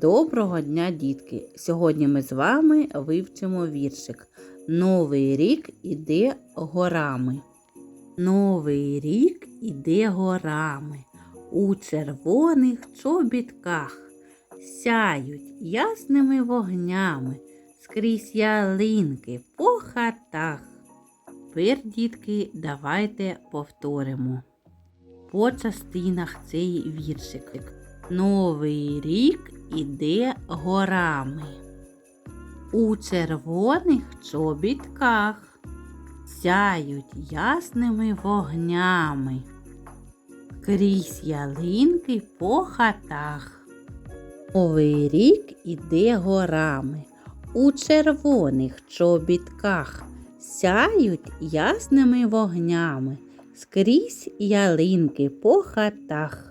Доброго дня, дітки! Сьогодні ми з вами вивчимо віршик. Новий рік іде горами. Новий рік іде горами. У червоних чобітках сяють ясними вогнями скрізь ялинки по хатах. Тепер, дітки, давайте повторимо по частинах цей віршик. Новий рік іде горами. У червоних чобітках сяють ясними вогнями. Крізь ялинки по хатах. Новий рік іде горами. У червоних чобітках сяють ясними вогнями. Скрізь ялинки по хатах.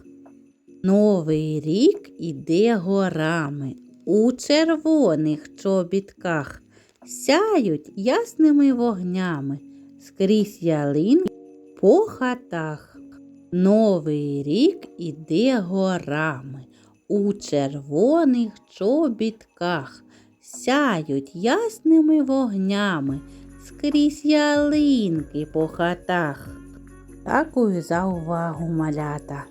Новий рік іде горами. У червоних чобітках сяють ясними вогнями. Скрізь ялинки по хатах. Новий рік іде горами. У червоних чобітках сяють ясними вогнями. Скрізь ялинки по хатах. Дякую за увагу, малята.